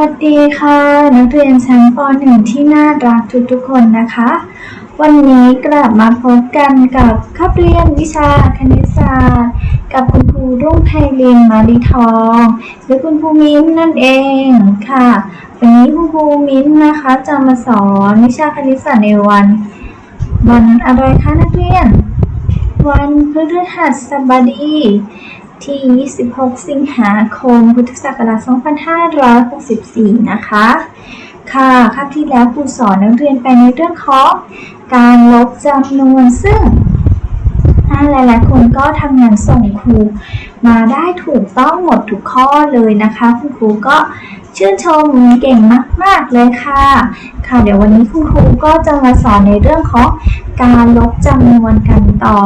วัสดีค่ะ นักเรียนชั้นป .1 ที่น่ารักทุกๆคนนะคะ วันนี้กลับมาพบกันกับคาบเรียนวิชาคณิตศาสตร์ กับคุณครูรุ่งไพลินมาลีทอง หรือคุณครูมิ้นนั่นเองค่ะ วันนี้คุณครูมิ้นนะคะจะมาสอนวิชาคณิตศาสตร์ในวันวันอะไรคะนักเรียน วันพฤหัสบดี ที่ 26 สิงหาคม พุทธศักราช 2564 นะคะ ค่ะคาบที่แล้วครูสอนนักเรียนไปในเรื่องของการลบจำนวนซึ่งอ่าหลายๆคนก็ทำงานส่งครูมาได้ถูกต้องหมดทุกข้อเลยนะคะ คุณครูก็ชื่นชมเก่งมาก ๆ เลยค่ะ ค่ะเดี๋ยววันนี้คุณครูก็จะมาสอนในเรื่องของการลบจำนวนกันต่อ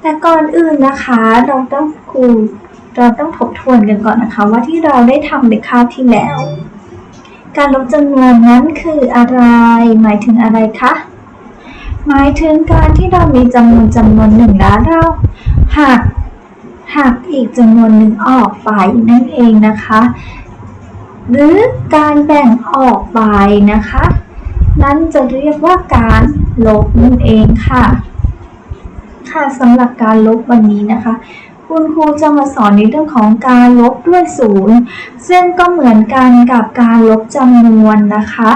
แต่ก่อนอื่นนะคะ เราต้องครู เราต้องทบทวนกันก่อนนะคะ ว่าที่เราได้ทำในคราบที่แล้ว การลบจำนวนนั้นคืออะไร หมายถึงอะไรคะ หมายถึงการที่เรามีจำนวนจำนวนหนึ่งแล้วเราหักหักอีกจำนวนหนึ่งออกไปนั่นเองนะคะ หรือการแบ่งออกไปนะคะ นั่นจะเรียกว่าการลบนั่นเองค่ะ ค่ะสำหรับการลบวันนี้นะคะ คุณครูจะมาสอนในเรื่องของการลบด้วยศูนย์ซึ่งก็เหมือนกันกับการลบจำนวนนะคะ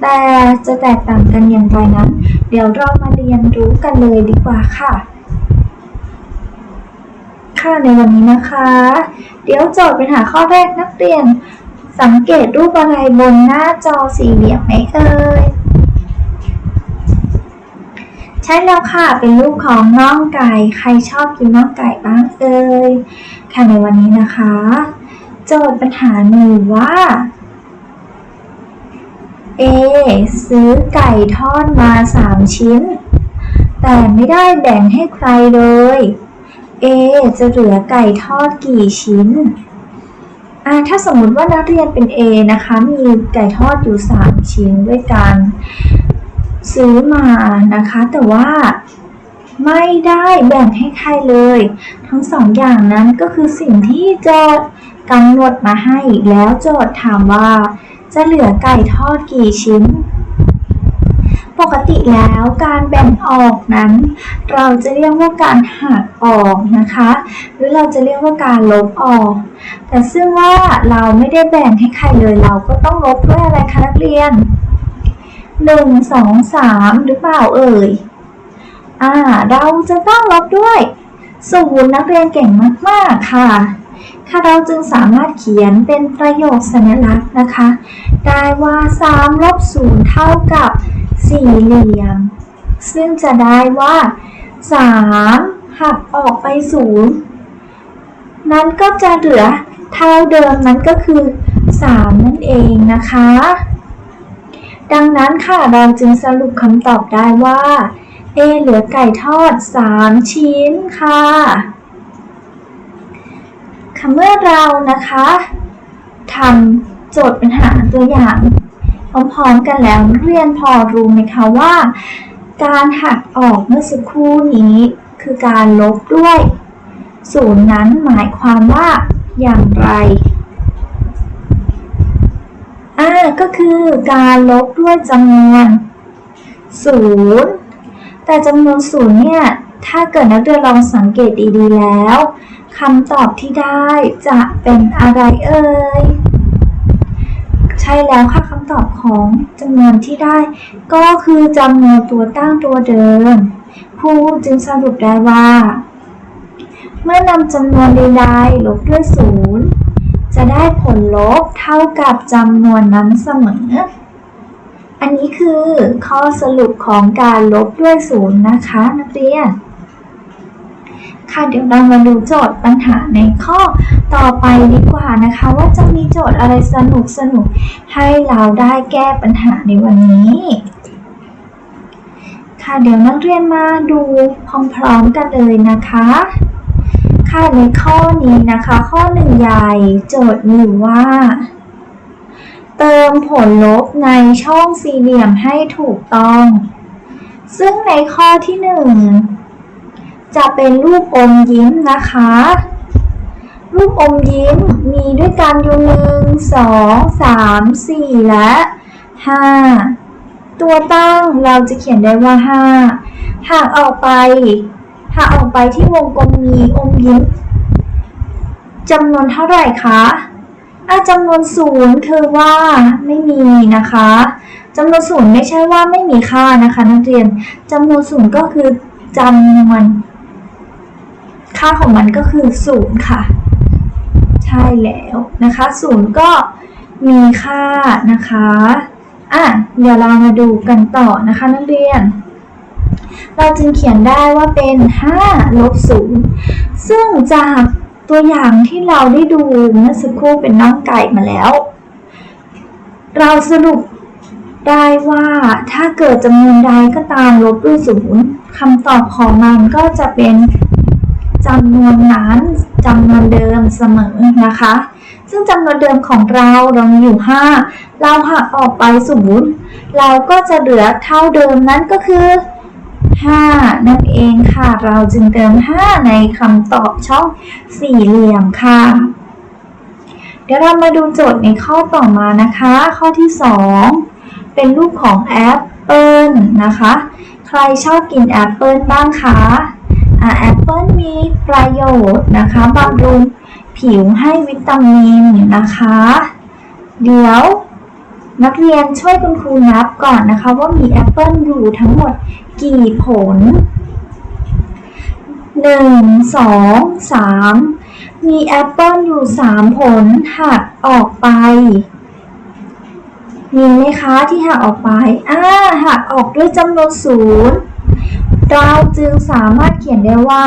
แต่จะแตกต่างกันอย่างไรนั้น เดี๋ยวเรามาเรียนรู้กันเลยดีกว่าค่ะ ค่ะในวันนี้นะคะ เดี๋ยวโจทย์ป็นหาข้อแรกนักเรียน สังเกตรูปอะไรบนหน้าจอสี่เหลี่ยมไหมเอ่ย ใช่แล้วค่ะ เป็นรูปของน่องไก่ ใครชอบกินน่องไก่บ้างเอ่ย ค่ะในวันนี้นะคะ โจทย์ปัญหาหนึ่งว่า A ซื้อไก่ทอดมา 3 ชิ้น แต่ไม่ได้แบ่งให้ใครเลย A จะเหลือไก่ทอดกี่ชิ้นอ่าถ้าสมมุติว่านักเรียนเป็น A นะคะ มีไก่ทอดอยู่ 3 ชิ้นด้วยกัน ซื้อมานะคะ แต่ว่าไม่ได้แบ่งให้ใครเลย ทั้งสองอย่างนั้นก็คือสิ่งที่โจทย์กำหนดมาให้แล้วโจทย์ถามว่า จะเหลือไก่ทอดกี่ชิ้น ปกติแล้วการแบ่งออกนั้น เราจะเรียกว่าการหักออกนะคะ หรือเราจะเรียกว่าการลบออก แต่ซึ่งว่าเราไม่ได้แบ่งให้ใครเลยเราก็ต้องลบด้วยอะไรคะนักเรียน หนึ่งสองสามหรือเปล่าเอ่ย อ่า เราจะต้องลบด้วยศูนย์นักเรียนเก่งมากๆค่ะ ค่ะเราจึงสามารถเขียนเป็นประโยคสัญลักษณ์นะคะ ได้ว่า3ลบ0เท่ากับสี่เหลี่ยม ซึ่งจะได้ว่า 3 หักออกไป 0 นั้นก็จะเหลือเท่าเดิมนั้นก็คือ 3 นั่นเองนะคะ ดังนั้นค่ะเราจึงสรุปคำตอบได้ว่า A เหลือไก่ทอด 3 ชิ้นค่ะค่ะเมื่อเรานะคะทำโจทย์ปัญหาตัวอย่างพร้อมๆกันแล้วเรียนพอรู้ไหมคะว่า การหักออกเมื่อสักครู่นี้ คือการลบด้วยศูนย์นั้นหมายความว่าอย่างไร อ่าก็คือการลบด้วยจำนวนศูนย์แต่จำนวนศูนย์เนี่ย ถ้าเกิดนักเรียนลองสังเกตดีๆแล้วคำตอบที่ได้จะเป็นอะไรเอ่ย ใช่แล้วค่ะคำตอบของจำนวนที่ได้ ก็คือจำนวนตัวตั้งตัวเดิมครูจึงสรุปได้ว่า เมื่อนำจำนวนใดๆลบด้วยศูนย์ จะได้ผลลบเท่ากับจำนวนนั้นเสมอ อันนี้คือข้อสรุปของการลบด้วยศูนย์นะคะนักเรียน ค่ะเดี๋ยวเรามาดูโจทย์ปัญหาในข้อต่อไปดีกว่านะคะ ว่าจะมีโจทย์อะไรสนุกสนุกให้เราได้แก้ปัญหาในวันนี้ ค่ะเดี๋ยวนักเรียนมาดูพร้อมๆกันเลยนะคะ ค่ะในข้อนี้นะคะ ข้อหนึ่งใหญ่โจทย์มีอยู่ว่า เติมผลลบในช่องสี่เหลี่ยมให้ถูกต้อง ซึ่งในข้อที่หนึ่งจะเป็นรูปอมยิ้มนะคะ รูปอมยิ้มมีด้วยกันอยู่หนึ่งสองสามสี่และห้าตัวตั้งเราจะเขียนได้ว่าห้าหากออกไป หาออกไปที่วงกลมมีอมยิ้มจำนวนเท่าไหร่คะอะจำนวนศูนย์คือว่าไม่มีนะคะจำนวนศูนย์ไม่ใช่ว่าไม่มีค่านะคะ นักเรียนจำนวนศูนย์ก็คือจำนวนค่าของมันก็คือศูนย์ค่ะ ใช่แล้วนะคะศูนย์ก็มีค่านะคะอะเดี๋ยวเรามาดูกันต่อนะคะ นักเรียน เราจึงเขียนได้ว่าเป็น5ลบ0ซึ่งจากตัวอย่างที่เราได้ดูเมื่อสักครู่เป็นน้องไก่มาแล้ว เราสรุปได้ว่าถ้าเกิดจำนวนใดก็ตามลบด้วยศูนย์คำตอบของมันก็จะเป็นจำนวนนั้นจำนวนเดิมเสมอนะคะ ซึ่งจำนวนเดิมของเราเรามีอยู่ 5 เราหักออกไปศูนย์เราก็จะเหลือเท่าเดิมนั้นก็คือ 5 นั่นเองค่ะ เราจึงเติม 5 ในคำตอบช่องสี่เหลี่ยมค่ะ เดี๋ยวเรามาดูโจทย์ในข้อต่อมานะคะ ข้อที่ 2 เป็นรูปของแอปเปิลนะคะ ใครชอบกินแอปเปิลบ้างคะแอปเปิลมีประโยชน์นะคะบำรุงผิวให้วิตามินนะคะ เดี๋ยวนักเรียนช่วยคุณครูนับก่อนนะคะ ว่ามีแอปเปิลอยู่ทั้งหมด กี่ผล 1 2 3 มีแอปเปิลอยู่ 3 ผลหักออกไป มีไหมคะที่หักออกไป อ่า หักออกด้วยจำนวนศูนย์เราจึงสามารถเขียนได้ว่า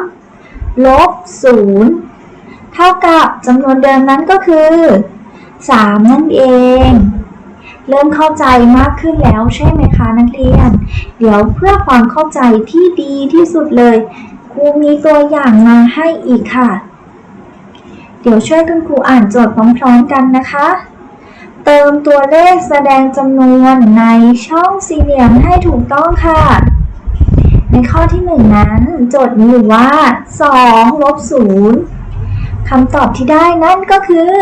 3 ลบ 0 เท่ากับจำนวนเดิมนั้นก็คือ 3 นั่นเอง เริ่มเข้าใจมากขึ้นแล้วใช่ไหมคะนักเรียน เดี๋ยวเพื่อความเข้าใจที่ดีที่สุดเลยครูมีตัวอย่างมาให้อีกค่ะ เดี๋ยวช่วยคุณครูอ่านโจทย์พร้อมๆกันนะคะ เติมตัวเลขแสดงจำนวนในช่องสี่เหลี่ยมให้ถูกต้องค่ะ ในข้อที่หนึ่งนั้น โจทย์มีอยู่ว่า2ลบ0คำตอบที่ได้นั่นก็คือ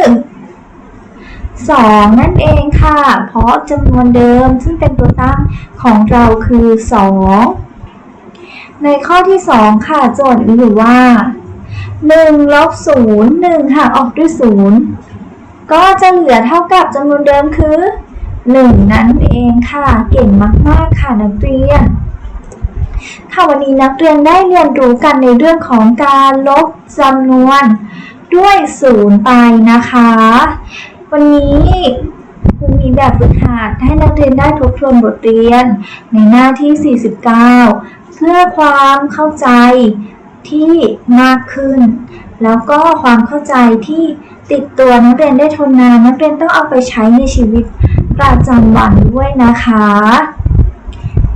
2 นั่นเองค่ะ เพราะจำนวนเดิมซึ่งเป็นตัวตั้งของเราคือ 2 ในข้อที่ 2 ค่ะ โจทย์มีอยู่ว่า1ลบ0 1หักออกด้วย 0 ก็จะเหลือเท่ากับจำนวนเดิมคือ 1 นั่นเองค่ะ เก่งมาก ๆ ค่ะนักเรียนค่ะวันนี้นักเรียนได้เรียนรู้กันในเรื่องของการลบจำนวนด้วยศูนย์ไปนะคะ วันนี้ครูมีแบบฝึกหัดให้นักเรียนได้ทบทวนบทเรียน ในหน้าที่ 49 เพื่อความเข้าใจที่มากขึ้น แล้วก็ความเข้าใจที่ติดตัวนักเรียนได้ทนนานนักเรียนต้องเอาไปใช้ในชีวิตประจำวันด้วยนะคะ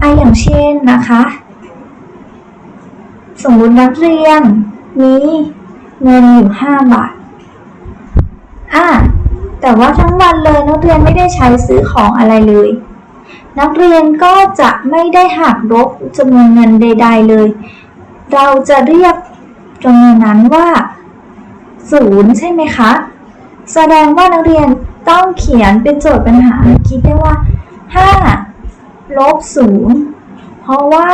ออย่างเช่นนะคะ สมมุตินักเรียนมีเงินอยู่ 5 บาท อะ แต่ว่าทั้งวันเลยนักเรียนไม่ได้ใช้ซื้อของอะไรเลย นักเรียนก็จะไม่ได้หักลบจำนวนเงินใด ๆเลย เราจะเรียกจำนวนนั้นว่าศูนย์ใช่ไหมคะ แสดงว่านักเรียนต้องเขียนเป็นโจทย์ปัญหาคิดได้ว่า5ลบศูนย์เพราะว่า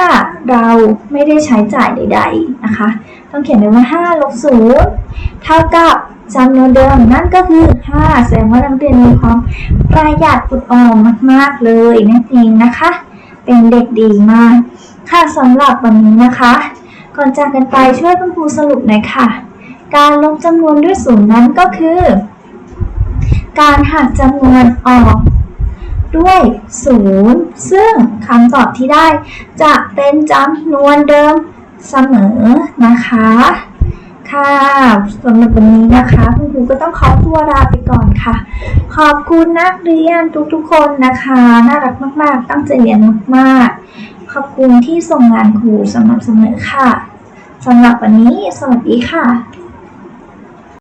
เราไม่ได้ใช้จ่ายใด ๆนะคะ ต้องเขียนไว้ว่า5ลบ0เท่ากับ จำนวนเดิมนั่นก็คือ 5 แสดงว่านักเรียนมีความประหยัดอุดออมมาก ๆ เลยนั่นเองนะคะ เป็นเด็กดีมาก ค่ะสำหรับวันนี้นะคะ ก่อนจากกันไปช่วยคุณครูสรุปหน่อยค่ะ การลบจำนวนด้วยศูนย์นั้นก็คือ การหักจำนวนออกด้วยศูนย์ซึ่งคำตอบที่ได้จะเป็นจำนวนเดิมเสมอนะคะ ค่ะสำหรับวันนี้นะคะคุณครูก็ต้องขอตัวลาไปก่อนค่ะ ขอบคุณนักเรียนทุกๆคนนะคะ น่ารักมากๆ ตั้งใจเรียนมากๆ ขอบคุณที่ส่งงานครูสม่ำเสมอค่ะสำหรับวันนี้ สวัสดีค่ะ